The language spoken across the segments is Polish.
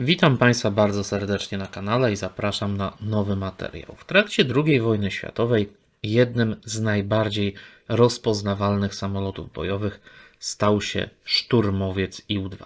Witam Państwa bardzo serdecznie na kanale i zapraszam na nowy materiał. W trakcie II wojny światowej jednym z najbardziej rozpoznawalnych samolotów bojowych stał się szturmowiec IU-2.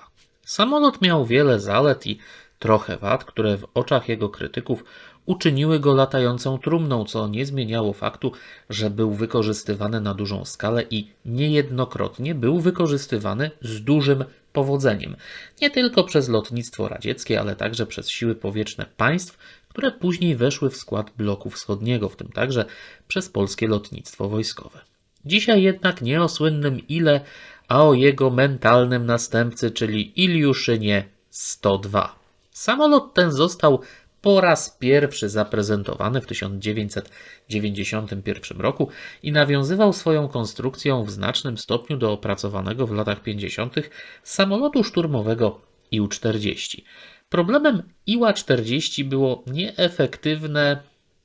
Samolot miał wiele zalet i trochę wad, które w oczach jego krytyków uczyniły go latającą trumną, co nie zmieniało faktu, że był wykorzystywany na dużą skalę i niejednokrotnie był wykorzystywany z dużym powodzeniem. Nie tylko przez lotnictwo radzieckie, ale także przez siły powietrzne państw, które później weszły w skład bloku wschodniego, w tym także przez polskie lotnictwo wojskowe. Dzisiaj jednak nie o słynnym Ile, a o jego mentalnym następcy, czyli Iliuszynie 102. Samolot ten został po raz pierwszy zaprezentowany w 1991 roku i nawiązywał swoją konstrukcją w znacznym stopniu do opracowanego w latach 50. samolotu szturmowego IU-40. Problemem Iła-40 było nieefektywne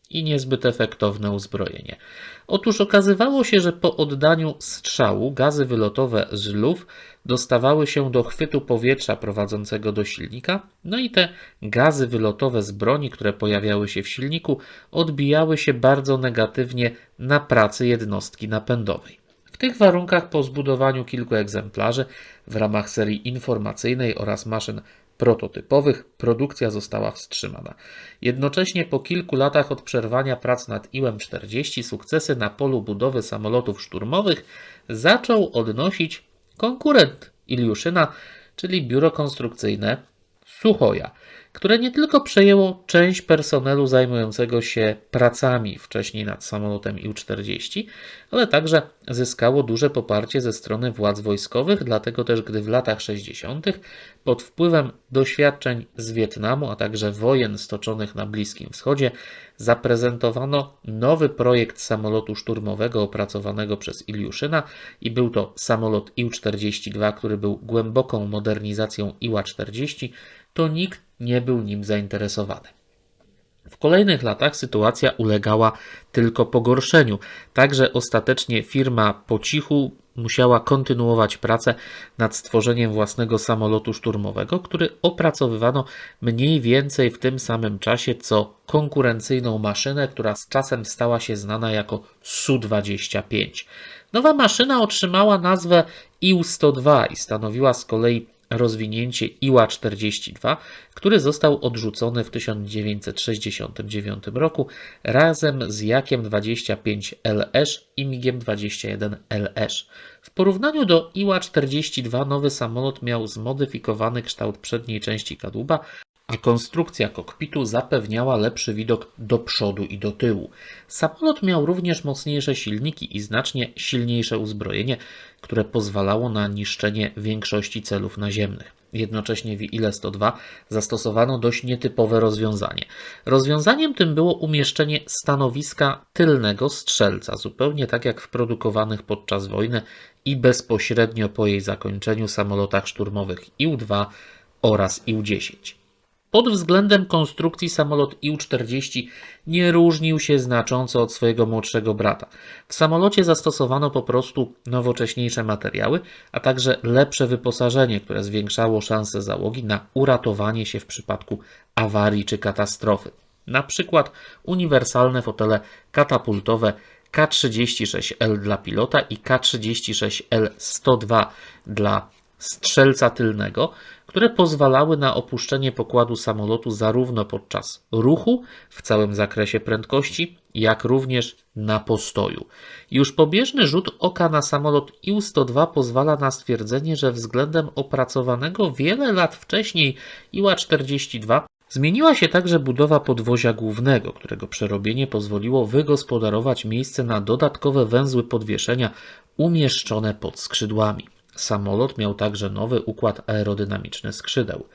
i niezbyt efektowne uzbrojenie. Otóż okazywało się, że po oddaniu strzału gazy wylotowe z luf dostawały się do chwytu powietrza prowadzącego do silnika, no i te gazy wylotowe z broni, które pojawiały się w silniku, odbijały się bardzo negatywnie na pracy jednostki napędowej. W tych warunkach po zbudowaniu kilku egzemplarzy w ramach serii informacyjnej oraz maszyn prototypowych produkcja została wstrzymana. Jednocześnie po kilku latach od przerwania prac nad Iłem-40 sukcesy na polu budowy samolotów szturmowych zaczął odnosić konkurent Iliuszyna, czyli biuro konstrukcyjne Suchoja, które nie tylko przejęło część personelu zajmującego się pracami wcześniej nad samolotem Ił-40, ale także zyskało duże poparcie ze strony władz wojskowych, dlatego też gdy w latach 60. pod wpływem doświadczeń z Wietnamu, a także wojen stoczonych na Bliskim Wschodzie, zaprezentowano nowy projekt samolotu szturmowego opracowanego przez Iliuszyna i był to samolot Ił-42, który był głęboką modernizacją Iła-40, to nikt nie był nim zainteresowany. W kolejnych latach sytuacja ulegała tylko pogorszeniu, także ostatecznie firma po cichu musiała kontynuować pracę nad stworzeniem własnego samolotu szturmowego, który opracowywano mniej więcej w tym samym czasie co konkurencyjną maszynę, która z czasem stała się znana jako Su-25. Nowa maszyna otrzymała nazwę IU-102 i stanowiła z kolei rozwinięcie Iła-42, który został odrzucony w 1969 roku razem z Jakiem 25 LS i MIGiem 21 LS. W porównaniu do Iła-42 nowy samolot miał zmodyfikowany kształt przedniej części kadłuba, konstrukcja kokpitu zapewniała lepszy widok do przodu i do tyłu. Samolot miał również mocniejsze silniki i znacznie silniejsze uzbrojenie, które pozwalało na niszczenie większości celów naziemnych. Jednocześnie w IL-102 zastosowano dość nietypowe rozwiązanie. Rozwiązaniem tym było umieszczenie stanowiska tylnego strzelca, zupełnie tak jak w produkowanych podczas wojny i bezpośrednio po jej zakończeniu samolotach szturmowych IU-2 oraz IU-10. Pod względem konstrukcji samolot Ił-40 nie różnił się znacząco od swojego młodszego brata. W samolocie zastosowano po prostu nowocześniejsze materiały, a także lepsze wyposażenie, które zwiększało szanse załogi na uratowanie się w przypadku awarii czy katastrofy. Na przykład uniwersalne fotele katapultowe K36L dla pilota i K36L102 dla strzelca tylnego, które pozwalały na opuszczenie pokładu samolotu zarówno podczas ruchu w całym zakresie prędkości, jak również na postoju. Już pobieżny rzut oka na samolot IU-102 pozwala na stwierdzenie, że względem opracowanego wiele lat wcześniej Iła-42 Zmieniła się także budowa podwozia głównego, którego przerobienie pozwoliło wygospodarować miejsce na dodatkowe węzły podwieszenia umieszczone pod skrzydłami. Samolot miał także nowy układ aerodynamiczny skrzydeł.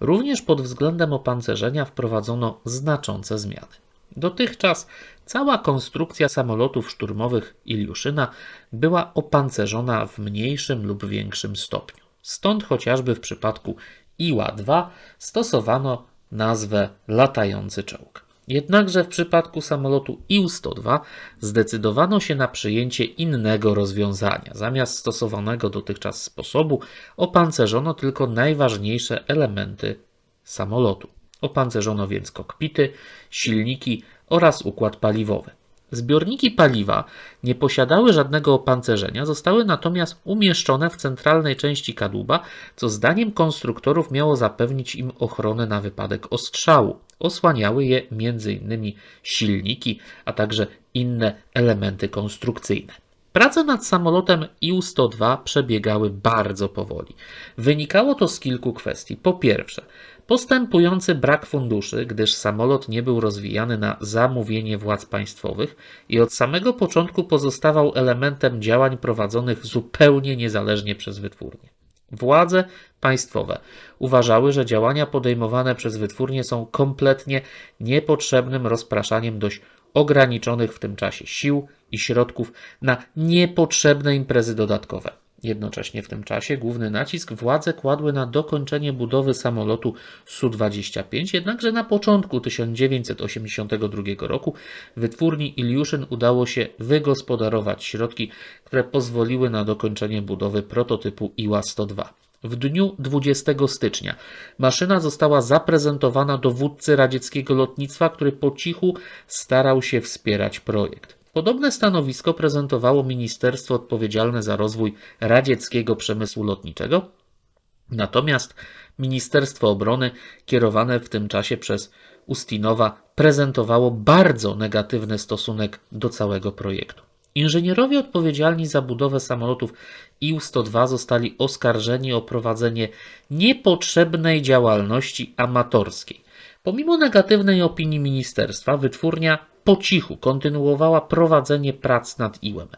Również pod względem opancerzenia wprowadzono znaczące zmiany. Dotychczas cała konstrukcja samolotów szturmowych Iliuszyna była opancerzona w mniejszym lub większym stopniu. Stąd chociażby w przypadku Iła-2 stosowano nazwę latający czołg. Jednakże w przypadku samolotu IL-102 zdecydowano się na przyjęcie innego rozwiązania. Zamiast stosowanego dotychczas sposobu opancerzono tylko najważniejsze elementy samolotu. Opancerzono więc kokpity, silniki oraz układ paliwowy. Zbiorniki paliwa nie posiadały żadnego opancerzenia, zostały natomiast umieszczone w centralnej części kadłuba, co zdaniem konstruktorów miało zapewnić im ochronę na wypadek ostrzału. Osłaniały je m.in. silniki, a także inne elementy konstrukcyjne. Prace nad samolotem IU-102 przebiegały bardzo powoli. Wynikało to z kilku kwestii. Po pierwsze, postępujący brak funduszy, gdyż samolot nie był rozwijany na zamówienie władz państwowych i od samego początku pozostawał elementem działań prowadzonych zupełnie niezależnie przez wytwórnię. Władze państwowe uważały, że działania podejmowane przez wytwórnię są kompletnie niepotrzebnym rozpraszaniem dość ograniczonych w tym czasie sił i środków na niepotrzebne imprezy dodatkowe. Jednocześnie w tym czasie główny nacisk władze kładły na dokończenie budowy samolotu Su-25, jednakże na początku 1982 roku wytwórni Ilyuszyn udało się wygospodarować środki, które pozwoliły na dokończenie budowy prototypu Iła-102. W dniu 20 stycznia maszyna została zaprezentowana dowódcy radzieckiego lotnictwa, który po cichu starał się wspierać projekt. Podobne stanowisko prezentowało ministerstwo odpowiedzialne za rozwój radzieckiego przemysłu lotniczego, natomiast Ministerstwo Obrony, kierowane w tym czasie przez Ustinowa, prezentowało bardzo negatywny stosunek do całego projektu. Inżynierowie odpowiedzialni za budowę samolotów IU-102 zostali oskarżeni o prowadzenie niepotrzebnej działalności amatorskiej. Pomimo negatywnej opinii ministerstwa, wytwórnia po cichu kontynuowała prowadzenie prac nad Iłem.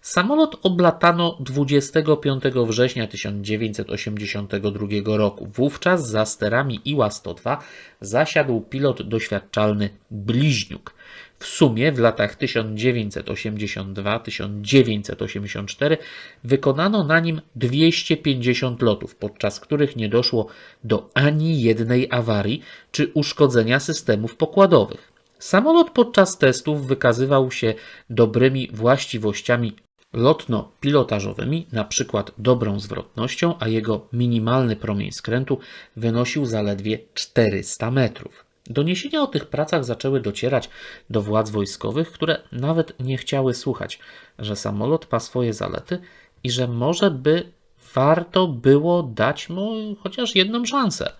Samolot oblatano 25 września 1982 roku. Wówczas za sterami Iła-102 zasiadł pilot doświadczalny Bliźniuk. W sumie w latach 1982-1984 wykonano na nim 250 lotów, podczas których nie doszło do ani jednej awarii czy uszkodzenia systemów pokładowych. Samolot podczas testów wykazywał się dobrymi właściwościami lotno-pilotażowymi, np. dobrą zwrotnością, a jego minimalny promień skrętu wynosił zaledwie 400 metrów. Doniesienia o tych pracach zaczęły docierać do władz wojskowych, które nawet nie chciały słuchać, że samolot ma swoje zalety i że może by warto było dać mu chociaż jedną szansę.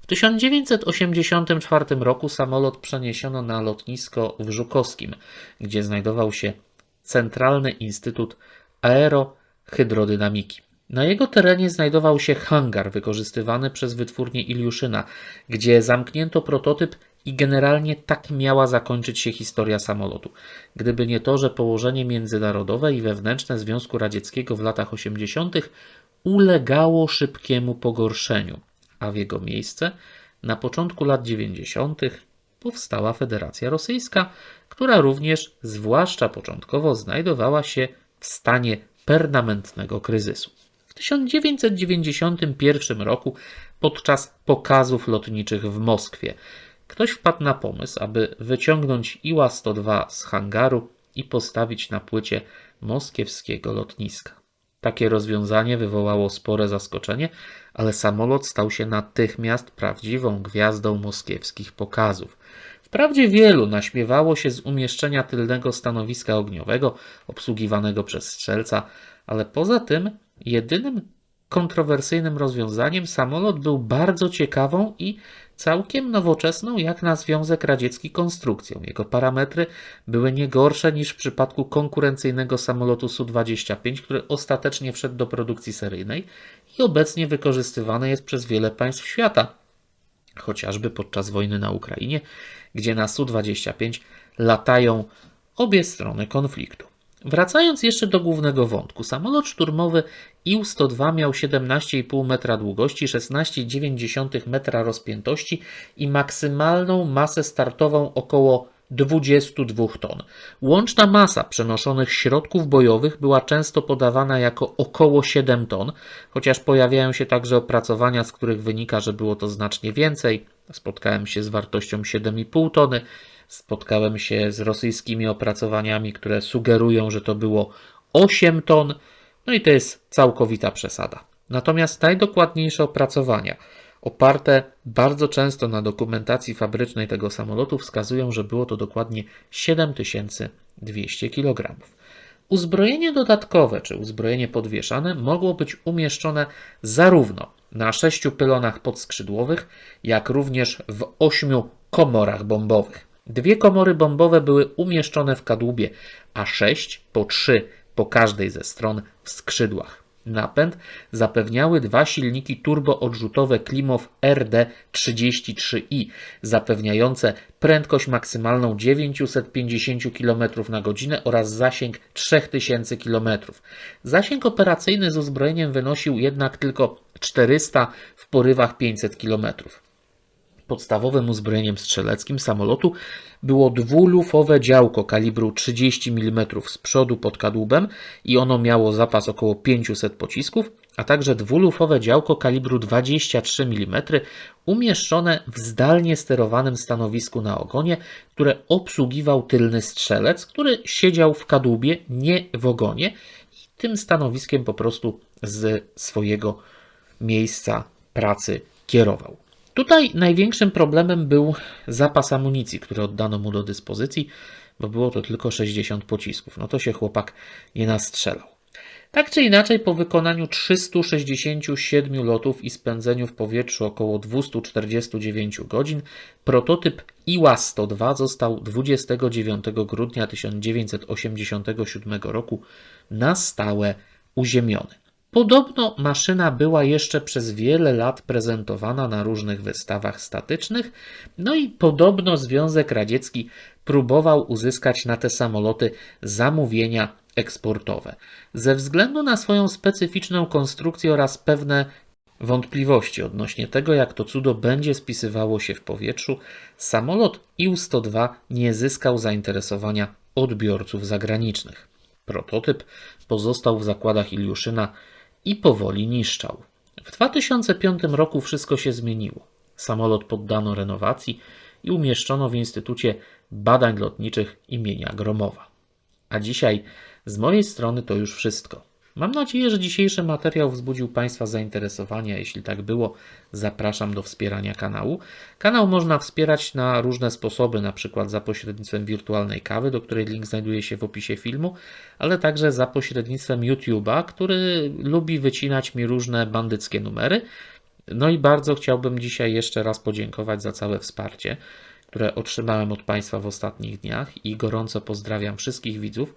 W 1984 roku samolot przeniesiono na lotnisko w Żukowskim, gdzie znajdował się Centralny Instytut Aerohydrodynamiki. Na jego terenie znajdował się hangar wykorzystywany przez wytwórnię Iliuszyna, gdzie zamknięto prototyp i generalnie tak miała zakończyć się historia samolotu. Gdyby nie to, że położenie międzynarodowe i wewnętrzne Związku Radzieckiego w latach 80. ulegało szybkiemu pogorszeniu, a w jego miejsce na początku lat 90. powstała Federacja Rosyjska, która również, zwłaszcza początkowo, znajdowała się w stanie permanentnego kryzysu. W 1991 roku, podczas pokazów lotniczych w Moskwie, ktoś wpadł na pomysł, aby wyciągnąć Iła-102 z hangaru i postawić na płycie moskiewskiego lotniska. Takie rozwiązanie wywołało spore zaskoczenie, ale samolot stał się natychmiast prawdziwą gwiazdą moskiewskich pokazów. Wprawdzie wielu naśmiewało się z umieszczenia tylnego stanowiska ogniowego obsługiwanego przez strzelca, ale poza tym jedynym kontrowersyjnym rozwiązaniem samolot był bardzo ciekawą i całkiem nowoczesną jak na Związek Radziecki konstrukcją. Jego parametry były nie gorsze niż w przypadku konkurencyjnego samolotu Su-25, który ostatecznie wszedł do produkcji seryjnej i obecnie wykorzystywany jest przez wiele państw świata, chociażby podczas wojny na Ukrainie, gdzie na Su-25 latają obie strony konfliktu. Wracając jeszcze do głównego wątku, samolot szturmowy IU-102 miał 17,5 metra długości, 16,9 metra rozpiętości i maksymalną masę startową około 22 ton. Łączna masa przenoszonych środków bojowych była często podawana jako około 7 ton, chociaż pojawiają się także opracowania, z których wynika, że było to znacznie więcej. Spotkałem się z wartością 7,5 tony. Spotkałem się z rosyjskimi opracowaniami, które sugerują, że to było 8 ton, no i to jest całkowita przesada. Natomiast najdokładniejsze opracowania oparte bardzo często na dokumentacji fabrycznej tego samolotu, wskazują, że było to dokładnie 7200 kg. Uzbrojenie dodatkowe czy uzbrojenie podwieszane mogło być umieszczone zarówno na sześciu pylonach podskrzydłowych, jak również w ośmiu komorach bombowych. Dwie komory bombowe były umieszczone w kadłubie, a sześć po trzy po każdej ze stron w skrzydłach. Napęd zapewniały dwa silniki turboodrzutowe Klimow RD33i, zapewniające prędkość maksymalną 950 km na godzinę oraz zasięg 3000 km. Zasięg operacyjny z uzbrojeniem wynosił jednak tylko 400 w porywach 500 km. Podstawowym uzbrojeniem strzeleckim samolotu było dwulufowe działko kalibru 30 mm z przodu pod kadłubem i ono miało zapas około 500 pocisków, a także dwulufowe działko kalibru 23 mm umieszczone w zdalnie sterowanym stanowisku na ogonie, które obsługiwał tylny strzelec, który siedział w kadłubie, nie w ogonie i tym stanowiskiem po prostu z swojego miejsca pracy kierował. Tutaj największym problemem był zapas amunicji, który oddano mu do dyspozycji, bo było to tylko 60 pocisków. No to się chłopak nie nastrzelał. Tak czy inaczej, po wykonaniu 367 lotów i spędzeniu w powietrzu około 249 godzin, prototyp Iła-102 został 29 grudnia 1987 roku na stałe uziemiony. Podobno maszyna była jeszcze przez wiele lat prezentowana na różnych wystawach statycznych, no i podobno Związek Radziecki próbował uzyskać na te samoloty zamówienia eksportowe. Ze względu na swoją specyficzną konstrukcję oraz pewne wątpliwości odnośnie tego, jak to cudo będzie spisywało się w powietrzu, samolot IL-102 nie zyskał zainteresowania odbiorców zagranicznych. Prototyp pozostał w zakładach Iliuszyna i powoli niszczał. W 2005 roku wszystko się zmieniło. Samolot poddano renowacji i umieszczono w Instytucie Badań Lotniczych imienia Gromowa. A dzisiaj z mojej strony to już wszystko. Mam nadzieję, że dzisiejszy materiał wzbudził Państwa zainteresowanie. Jeśli tak było, zapraszam do wspierania kanału. Kanał można wspierać na różne sposoby, na przykład za pośrednictwem wirtualnej kawy, do której link znajduje się w opisie filmu, ale także za pośrednictwem YouTube'a, który lubi wycinać mi różne bandyckie numery. No i bardzo chciałbym dzisiaj jeszcze raz podziękować za całe wsparcie, które otrzymałem od Państwa w ostatnich dniach i gorąco pozdrawiam wszystkich widzów,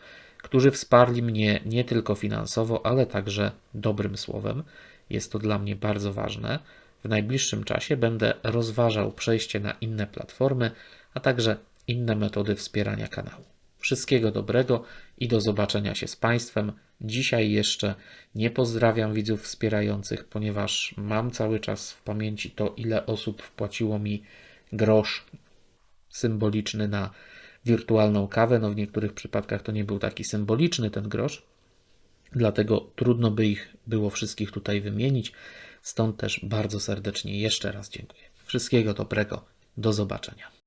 którzy wsparli mnie nie tylko finansowo, ale także dobrym słowem. Jest to dla mnie bardzo ważne. W najbliższym czasie będę rozważał przejście na inne platformy, a także inne metody wspierania kanału. Wszystkiego dobrego i do zobaczenia się z Państwem. Dzisiaj jeszcze nie pozdrawiam widzów wspierających, ponieważ mam cały czas w pamięci to, ile osób wpłaciło mi grosz symboliczny na wirtualną kawę. No w niektórych przypadkach to nie był taki symboliczny ten grosz, dlatego trudno by ich było wszystkich tutaj wymienić. Stąd też bardzo serdecznie jeszcze raz dziękuję. Wszystkiego dobrego, do zobaczenia.